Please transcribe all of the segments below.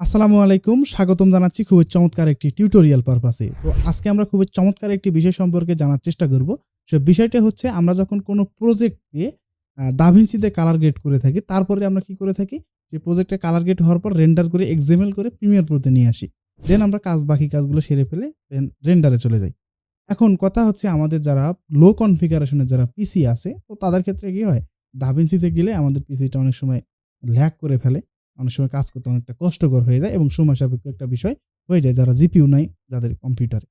আসসালামু আলাইকুম, স্বাগতম জানাচ্ছি খুবই চমৎকার একটি টিউটোরিয়াল পারপাসে তো আজকে আমরা খুবই চমৎকার একটি বিষয় সম্পর্কে জানার চেষ্টা করব। সে বিষয়টা হচ্ছে, আমরা যখন কোনো প্রজেক্টকে দাভিন্সিতে কালার গ্রেড করে থাকি, তারপরে আমরা কি করে থাকি, যে প্রজেক্টে কালার গ্রেড হওয়ার পর রেন্ডার করে এক্সএমএল করে প্রিমিয়ার প্রোতে নিয়ে আসি। দেন আমরা কাজ, বাকি কাজগুলো সেরে ফেলে দেন রেন্ডারে চলে যাই। এখন কথা হচ্ছে, আমাদের যারা লো কনফিগারেশনের যারা পিসি আছে, তো তাদের ক্ষেত্রে কি হয় দাভিন্সিতে গেলে আমাদের পিসিটা অনেক সময় ল্যাক করে ফেলে। অনেক সময় কাজ করতে অনেকটা কষ্টকর হয়ে যায় এবং সময় সাপেক্ষ একটা বিষয় হয়ে যায় যারা জিপিউ নাই যাদের কম্পিউটারে।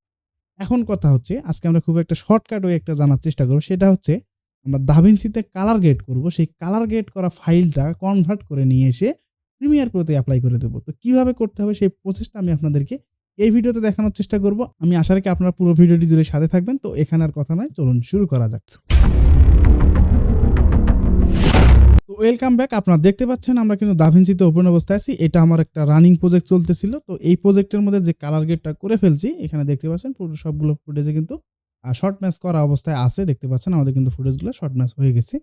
এখন কথা হচ্ছে, আজকে আমরা খুব একটা শর্টকাট ওয়ে একটা জানার চেষ্টা করব, সেটা হচ্ছে আমরা দাভিন্সিতে কালার গেট করব, সেই কালার গেট করা ফাইলটা কনভার্ট করে নিয়ে এসে প্রিমিয়ার প্রোতে অ্যাপ্লাই করে দেবো। তো কীভাবে করতে হবে সেই প্রসেসটা আমি আপনাদেরকে এই ভিডিওতে দেখানোর চেষ্টা করব। আমি আশা রাখি আপনারা পুরো ভিডিওটি জুড়ে সাথে থাকবেন। তো এখানে আর কথা নয়, চলুন শুরু করা যাক। ওয়েলকাম ব্যাক আপনারা দেখতে পাচ্ছেন, আমরা কিন্তু দাভিন্সিতে ওপেন অবস্থায় আছি। এটা আমার একটা রানিং প্রজেক্ট চলতেছিল। তো এই প্রজেক্টের মধ্যে যে কালার গেটটা করে ফেলছি, এখানে দেখতে পাচ্ছেন, পুরো সবগুলো ফুটেজে কিন্তু শর্ট ম্যাচ করা অবস্থায় আছে। দেখতে পাচ্ছেন, আমাদের কিন্তু ফুটেজগুলো শর্ট ম্যাচ হয়ে গেছে।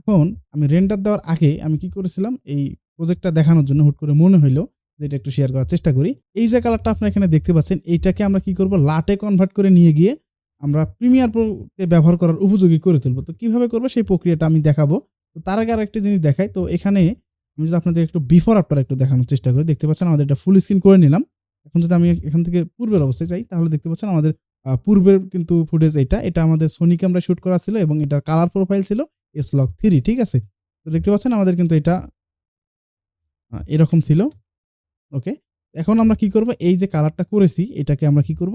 এখন আমি রেন্ডার দেওয়ার আগে আমি কি করেছিলাম, এই প্রজেক্টটা দেখানোর জন্য হুট করে মনে হইল যে এটা একটু শেয়ার করার চেষ্টা করি। এই যে কালারটা আপনারা এখানে দেখতে পাচ্ছেন, এইটাকে আমরা কি করব লাটে কনভার্ট করে নিয়ে গিয়ে আমরা প্রিমিয়ার প্রোতে ব্যবহার করার উপযোগী করে তুলবো। তো কীভাবে করব, সেই প্রক্রিয়াটা আমি দেখাবো। তো তার আগে আরেকটা জিনিস দেখাই। তো এখানে আমি যদি আপনাদের একটু বিফোর আফটার একটু দেখানোর চেষ্টা করি, দেখতে পাচ্ছেন আমাদের এটা ফুল স্ক্রিন করে নিলাম। এখন যদি আমি এখান থেকে পূর্বের অবস্থায় যাই, তাহলে দেখতে পাচ্ছেন আমাদের পূর্বের কিন্তু ফুটেজ এটা। এটা আমাদের সোনি ক্যামেরা শ্যুট করা ছিল এবং এটার কালার প্রোফাইল ছিল এস লক থ্রি ঠিক আছে? তো দেখতে পাচ্ছেন আমাদের কিন্তু এটা এরকম ছিল। ওকে এখন আমরা কি করব? এই যে কালারটা করেছি, এটাকে আমরা কি করব?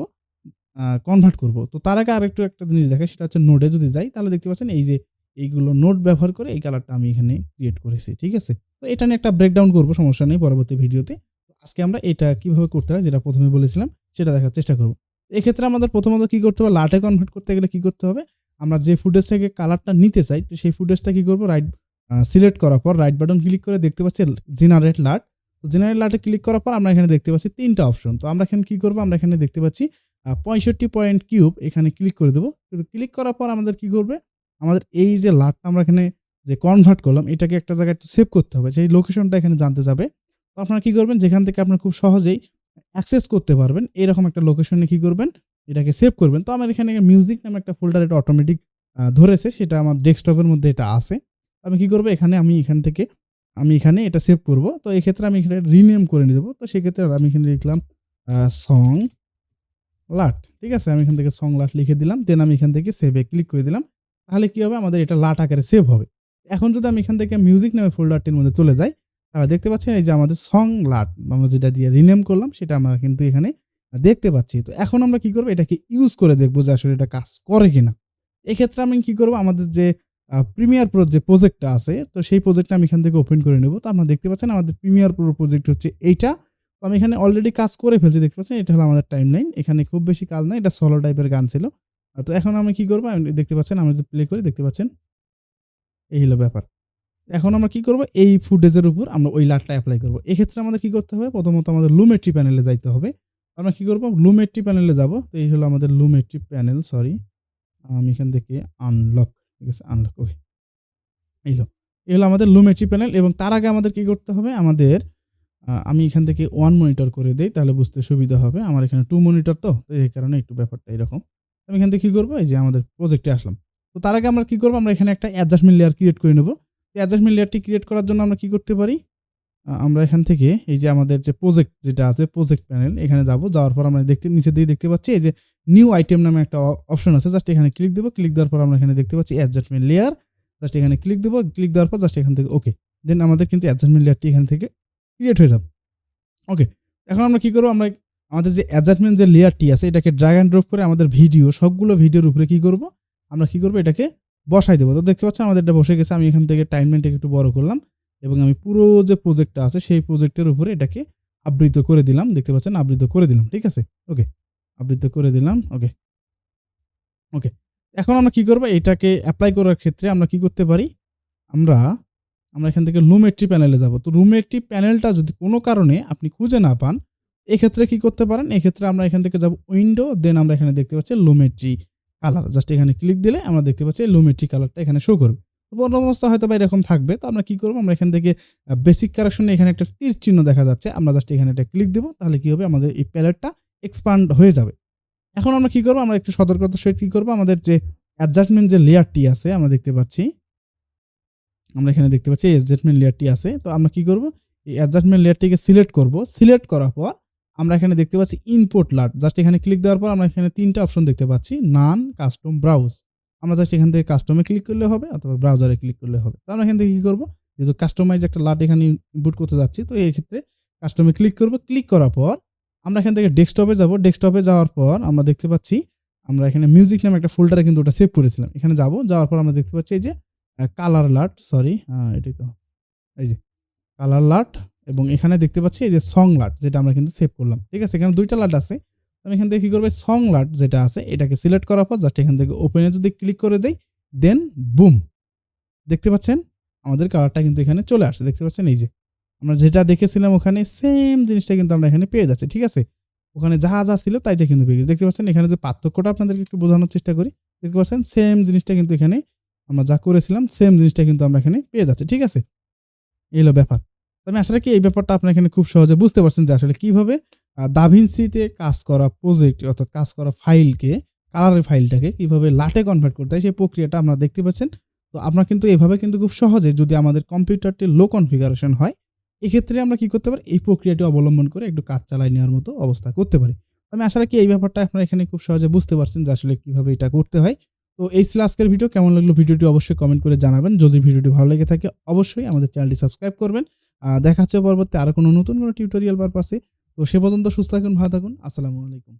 কনভার্ট করব। তো তার আগে আরেকটু একটা জিনিস দেখাই, সেটা হচ্ছে নোডে যদি যাই, তাহলে দেখতে পাচ্ছেন এই যে এইগুলো নোট ব্যবহার করে এই কালারটা আমি এখানে ক্রিয়েট করেছি, ঠিক আছে? তো এটা নিয়ে একটা ব্রেকডাউন করব, সমস্যা নেই পরবর্তী ভিডিওতে। আজকে আমরা এটা কীভাবে করতে হয় যেটা প্রথমে বলেছিলাম, সেটা দেখার চেষ্টা করব। এক্ষেত্রে আমাদের প্রথমত কি করতে হবে? লাটে কনভার্ট করতে গেলে কি করতে হবে? আমরা যে ফুটেজ থেকে কালারটা নিতে চাই, তো সেই ফুটেজটা কি করব? রাইট সিলেক্ট করার পর রাইট বাটন ক্লিক করে দেখতে পাচ্ছি জেনারেট লাট তো জেনারেট লাটে ক্লিক করার পর আমরা এখানে দেখতে পাচ্ছি তিনটা অপশন তো আমরা এখানে কি করব? আমরা এখানে দেখতে পাচ্ছি পঁয়ষট্টি পয়েন্ট কিউব এখানে ক্লিক করে দেবো। কিন্তু ক্লিক করার পর আমাদের কি করবে? আমাদের এই যে লাটটা আমরা এখানে যে কনভার্ট করলাম, এটাকে একটা জায়গায় সেভ করতে হবে। সেই লোকেশনটা এখানে জানতে যাবে। তো আপনারা কী করবেন? যেখান থেকে আপনারা খুব সহজেই অ্যাক্সেস করতে পারবেন, এরকম একটা লোকেশনে কি করবেন? এটাকে সেভ করবেন। তো আমার এখানে মিউজিক নামে একটা ফোল্ডার এটা অটোমেটিক ধরেছে। সেটা আমার ডেস্কটপের মধ্যে এটা আছে। আমি কি করব? এখানে আমি এখান থেকে, আমি এখানে এটা সেভ করব। তো এই ক্ষেত্রে আমি এখানে রিনেম করে নিয়ে দেবো তো সেক্ষেত্রে আমি এখানে লিখলাম সং লাট। ঠিক আছে? আমি এখান থেকে সং লাট লিখে দিলাম। দেন আমি এখান থেকে সেভে ক্লিক করে দিলাম। তাহলে কি হবে? আমাদের এটা লাট আকারে সেভ হবে। এখন যদি আমি এখান থেকে মিউজিক নামে ফোল্ডারটির মধ্যে চলে যাই, তাহলে দেখতে পাচ্ছেন এই যে আমাদের সং লাট, আমরা যেটা দিয়ে রিনেম করলাম, সেটা আমরা কিন্তু এখানে দেখতে পাচ্ছি। তো এখন আমরা কি করব? এটাকে ইউজ করে দেখব যে আসলে এটা কাজ করে কিনা। এক্ষেত্রে আমি কি করব? আমাদের যে প্রিমিয়ার প্রো যে প্রজেক্টটা আছে, তো সেই প্রজেক্টটা আমি এখান থেকে ওপেন করে নেব। তো আপনারা দেখতে পাচ্ছেন আমাদের প্রিমিয়ার প্রো প্রজেক্ট হচ্ছে এইটা। তো আমি এখানে অলরেডি কাজ করে ফেলছি, দেখতে পাচ্ছেন? এটা হলো আমাদের টাইম লাইন এখানে খুব বেশি কাজ নাই, এটা সলো টাইপের গান ছিল। তো এখন আমি কি করব? আমি দেখতে পাচ্ছেন আমি যদি প্লে করি, দেখতে পাচ্ছেন? এই হলো ব্যাপার। এখন আমরা কি করব? এই ফুটেজের উপর আমরা ওই লাটটা অ্যাপ্লাই করব। এক্ষেত্রে আমাদের কি করতে হবে? প্রথমত আমাদের লুমেট্রি প্যানেলে যাইতে হবে। আমরা কি করব? লুমেট্রি প্যানেলে যাব। তো এই হলো আমাদের লুমেট্রি প্যানেল সরি আমি এখান থেকে আনলক ঠিক আছে? আনলক ওকে এই হলো এই হলো আমাদের লুমেট্রি প্যানেল এবং তার আগে আমাদের কি করতে হবে? আমাদের আমি এখান থেকে ওয়ান মনিটর করে দেই, তাহলে বুঝতে সুবিধা হবে। আমার এখানে টু মনিটর তো তো এই কারণে একটু ব্যাপারটা এরকম। আমি এখান থেকে কী করব? এই যে আমাদের প্রজেক্টে আসলাম। তো তার আগে আমরা কী করব? আমরা এখানে একটা অ্যাডজাস্টমেন্ট লেয়ার ক্রিয়েট করে নেব। এই অ্যাডজাস্টমেন্ট লেয়ারটি ক্রিয়েট করার জন্য আমরা কী করতে পারি? আমরা এখান থেকে এই যে আমাদের যে প্রজেক্ট যেটা আছে প্রজেক্ট প্যানেল এখানে যাব। যাওয়ার পর আমরা দেখতে, নিচের দিকে দেখতে পাচ্ছি এই যে নিউ আইটেম নামে একটা অপশন আছে। জাস্ট এখানে ক্লিক দেবো। ক্লিক দেওয়ার পর আমরা এখানে দেখতে পাচ্ছি অ্যাডজাস্টমেন্ট লেয়ার জাস্ট এখানে ক্লিক দেবো। ক্লিক দেওয়ার পর জাস্ট এখান থেকে ওকে দেন আমাদের কিন্তু অ্যাডজাস্টমেন্ট লেয়ারটি এখান থেকে ক্রিয়েট হয়ে যাবে। ওকে এখন আমরা কী করব? আমরা আমাদের যে অ্যাডজাস্টমেন্ট যে লেয়ারটি আছে, এটাকে ড্রাগ অ্যান্ড ড্রপ করে আমাদের ভিডিও সবগুলো ভিডিওর উপরে কি করব? আমরা কি করব? এটাকে বসাই দেবো। তো দেখতে পাচ্ছেন আমাদের এটা বসে গেছে। আমি এখান থেকে টাইমলাইনটাকে একটু বড় করলাম এবং আমি পুরো যে প্রজেক্টটা আছে, সেই প্রজেক্টের উপরে এটাকে আবৃত করে দিলাম। দেখতে পাচ্ছেন? আবৃত করে দিলাম। ঠিক আছে? ওকে আবৃত করে দিলাম। ওকে ওকে এখন আমরা কি করব? এটাকে অ্যাপ্লাই করার ক্ষেত্রে আমরা কি করতে পারি? আমরা আমরা এখান থেকে লুমেট্রি প্যানেলে যাব। তো লুমেট্রি প্যানেলটা যদি কোনো কারণে আপনি খুঁজে না পান এক্ষেত্রে কি করতে পারেন? এক্ষেত্রে আমরা এখান থেকে যাব উইন্ডো দেন আমরা এখানে দেখতে পাচ্ছি লুমেট্রি কালার জাস্ট এখানে ক্লিক দিলে আমরা দেখতে পাচ্ছি লুমেট্রি কালারটা এখানে শো করবে। প্রথম অবস্থা হয়তো বা এরকম থাকবে। তো আমরা কি করব? আমরা এখান থেকে বেসিক কারেকশনে এখানে একটা তীর চিহ্ন দেখা যাচ্ছে। আমরা জাস্ট এখানে একটা ক্লিক দেবো, তাহলে কি হবে? আমাদের এই প্যালেটটা এক্সপান্ড হয়ে যাবে। এখন আমরা কি করব? আমরা একটু সতর্কতার সহিত কি করব? আমাদের যে অ্যাডজাস্টমেন্ট যে লেয়ারটি আছে, আমরা দেখতে পাচ্ছি। আমরা এখানে দেখতে পাচ্ছি অ্যাডজাস্টমেন্ট লেয়ারটি আছে। তো আমরা কি করব? এই অ্যাডজাস্টমেন্ট লেয়ারটিকে সিলেক্ট করব। সিলেক্ট করার পর আমরা এখানে দেখতে পাচ্ছি ইনপুট লাট জাস্ট এখানে ক্লিক দেওয়ার পর আমরা এখানে তিনটা অপশন দেখতে পাচ্ছি। নান কাস্টম ব্রাউজ আমরা জাস্ট এখান থেকে কাস্টমে ক্লিক করলে হবে অথবা ব্রাউজারে ক্লিক করলে হবে। তো আমরা এখান থেকে কী করব? যেহেতু কাস্টমাইজ একটা লাট এখানে ইনপুট করতে যাচ্ছি, তো এই ক্ষেত্রে কাস্টমে ক্লিক করব। ক্লিক করার পর আমরা এখান থেকে ডেস্কটপে যাব। ডেস্কটপে যাওয়ার পর আমরা দেখতে পাচ্ছি, আমরা এখানে মিউজিক নামে একটা ফোল্ডারে কিন্তু ওটা সেভ করেছিলাম। এখানে যাব, যাওয়ার পর আমরা দেখতে পাচ্ছি এই যে কালার লাট সরি হ্যাঁ এটাই তো, এই যে কালার লাট এবং এখানে দেখতে পাচ্ছি এই যে সং লাট যেটা আমরা কিন্তু সেভ করলাম। ঠিক আছে, এখানে দুইটা লাট আছে। আমি এখান থেকে কি করবে? সং লাট যেটা আছে, এটাকে সিলেক্ট করার পর জাস্ট এখান থেকে ওপেনে যদি ক্লিক করে দেই দেন বুম দেখতে পাচ্ছেন? আমাদের কালারটা কিন্তু এখানে চলে আসছে। দেখতে পাচ্ছেন? এই যে আমরা যেটা দেখেছিলাম ওখানে সেম জিনিসটা কিন্তু আমরা এখানে পেয়ে যাচ্ছি। ঠিক আছে? ওখানে যা যা ছিল তাইতে কিন্তু পেয়ে গেছি। দেখতে পাচ্ছেন? এখানে যে পার্থক্যটা আপনাদেরকে একটু বোঝানোর চেষ্টা করি। দেখতে পাচ্ছেন? সেম জিনিসটা কিন্তু এখানে আমরা যা করেছিলাম সেম জিনিসটা কিন্তু আমরা এখানে পেয়ে যাচ্ছি। ঠিক আছে? এই হলো ব্যাপার। আমি আসলে কি এই ব্যাপারটা আপনার এখানে খুব সহজে বুঝতে পারছেন যে আসলে কীভাবে দাভিনসিতে কাজ করা প্রজেক্ট অর্থাৎ কাজ করা ফাইলকে কালারের ফাইলটাকে কীভাবে লাটে কনভার্ট করতে হয় সেই প্রক্রিয়াটা আপনারা দেখতে পাচ্ছেন। তো আপনার কিন্তু এভাবে কিন্তু খুব সহজে যদি আমাদের কম্পিউটারটি লো কনফিগারেশন হয়, এক্ষেত্রে আমরা কি করতে পারি? এই প্রক্রিয়াটি অবলম্বন করে একটু কাজ চালাই নেওয়ার মতো অবস্থা করতে পারি। আমি আশা রাখি এই ব্যাপারটা আপনারা এখানে খুব সহজে বুঝতে পারছেন যে আসলে কীভাবে এটা করতে হয়। তো এই ছিল আজকের ভিডিও কেমন লাগল ভিডিওটি অবশ্যই কমেন্ট করে জানাবেন। যদি ভিডিওটি ভালো লেগে থাকে, অবশ্যই আমাদের চ্যানেলটি সাবস্ক্রাইব করবেন। দেখা হচ্ছে পরবর্তী আরও কোনো নতুন কোনো টিউটোরিয়াল পারপাসে তো সে পর্যন্ত সুস্থ থাকুন, ভালো থাকুন। আসসালামু আলাইকুম।